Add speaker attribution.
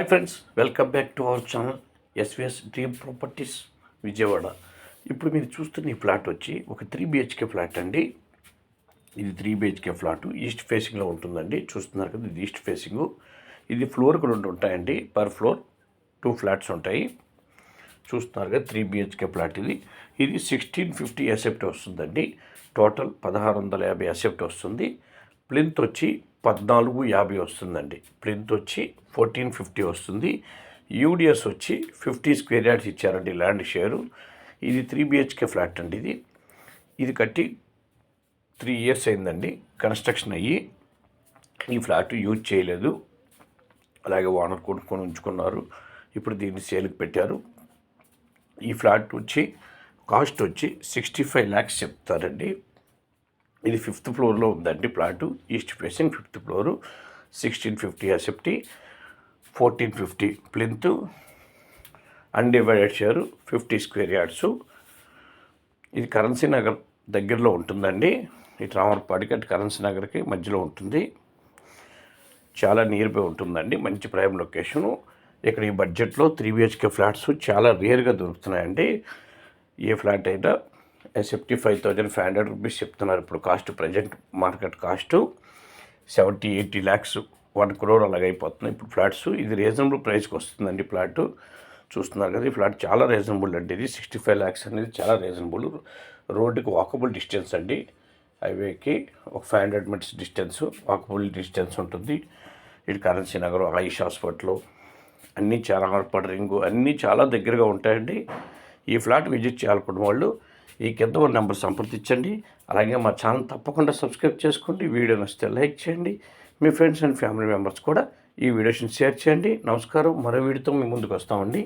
Speaker 1: Hi friends welcome back to our channel SVS dream properties Vijayawada ఇప్పుడు మీరు చూస్తున్న ఈ ఫ్లాట్ వచ్చి ఒక త్రీ బిహెచ్కే ఫ్లాట్ అండి. ఇది త్రీ బిహెచ్కే ఫ్లాట్ ఈస్ట్ ఫేసింగ్లో ఉంటుందండి. చూస్తున్నారు కదా ఇది ఈస్ట్ ఫేసింగ్ ఇది ఫ్లోర్కి రెండు ఉంటాయండి. పర్ ఫ్లోర్ టూ ఫ్లాట్స్ ఉంటాయి. చూస్తున్నారు కదా త్రీ బిహెచ్కే ఫ్లాట్ ఇది. ఇది సిక్స్టీన్ ఫిఫ్టీ ఎసెప్ట్ వస్తుందండి. టోటల్ పదహారు వందల యాభై అసెప్ట్ వస్తుంది. ప్లింత్ వచ్చి పద్నాలుగు యాభై వస్తుందండి. ప్లింత్ వచ్చి ఫోర్టీన్ ఫిఫ్టీ వస్తుంది. యూడిఎస్ వచ్చి ఫిఫ్టీ స్క్వేర్ యార్డ్స్ ఇచ్చారండి ల్యాండ్ షేరు. ఇది త్రీ బిహెచ్కే ఫ్లాట్ అండి ఇది. ఇది కట్టి త్రీ ఇయర్స్ అయిందండి. కన్స్ట్రక్షన్ అయ్యి ఈ ఫ్లాట్ యూజ్ చేయలేదు. అలాగే ఓనర్ కొనుక్కొని ఉంచుకున్నారు. ఇప్పుడు దీన్ని సేల్కి పెట్టారు. ఈ ఫ్లాట్ వచ్చి కాస్ట్ వచ్చి సిక్స్టీ ఫైవ్ ల్యాక్స్ చెప్తారండి. ఇది ఫిఫ్త్ ఫ్లోర్లో ఉందండి plot. East facing fifth floor. Sixteen fifty SFT fourteen fifty plinth undivided share fifty square yards. ఇది కరెన్సీ నగర్ దగ్గరలో ఉంటుందండి. ఇటు రామర్పాడికి అటు కరెన్సీ నగర్కి మధ్యలో ఉంటుంది. చాలా నియర్ బై ఉంటుందండి. మంచి ప్రైమ్ లొకేషను. ఇక్కడ ఈ బడ్జెట్లో త్రీ బిహెచ్కే ఫ్లాట్స్ చాలా రేర్గా దొరుకుతున్నాయండి. ఏ ఫ్లాట్ అయినా sixty five thousand five hundred rupees చెప్తున్నారు. ఇప్పుడు cost present market cost seventy eighty lakhs one crore అలాగ ఇప్పుడు ఫ్లాట్స్ ఇది రీజనబుల్ ప్రైస్కి వస్తుందండి ఫ్లాట్ చూస్తున్నారు కదా ఈ ఫ్లాట్ చాలా రీజనబుల్ అండి ఇది. సిక్స్టీ ఫైవ్ ల్యాక్స్ అనేది చాలా రీజనబుల్ రోడ్డుకి వాకబుల్ డిస్టెన్స్ అండి. హైవేకి ఒక five hundred metres distance walkable distance ఉంటుంది. ఇటు కరెన్సీ నగర్ ఐష్ హాస్పిటల్ అన్నీ చాలా ఆర్పడ్ రింగు అన్నీ చాలా దగ్గరగా ఉంటాయండి. ఈ ఫ్లాట్ విజిట్ చేయాలనుకున్న వాళ్ళు ఈ కింద ఉన్న నెంబర్ సంప్రదించండి. అలాగే మా ఛానల్ తప్పకుండా సబ్స్క్రైబ్ చేసుకోండి. వీడియో నచ్చితే లైక్ చేయండి. మీ ఫ్రెండ్స్ అండ్ ఫ్యామిలీ మెంబర్స్ కూడా ఈ వీడియోస్ని షేర్ చేయండి. నమస్కారం. మరో వీడియోతో మీ ముందుకు వస్తామండి.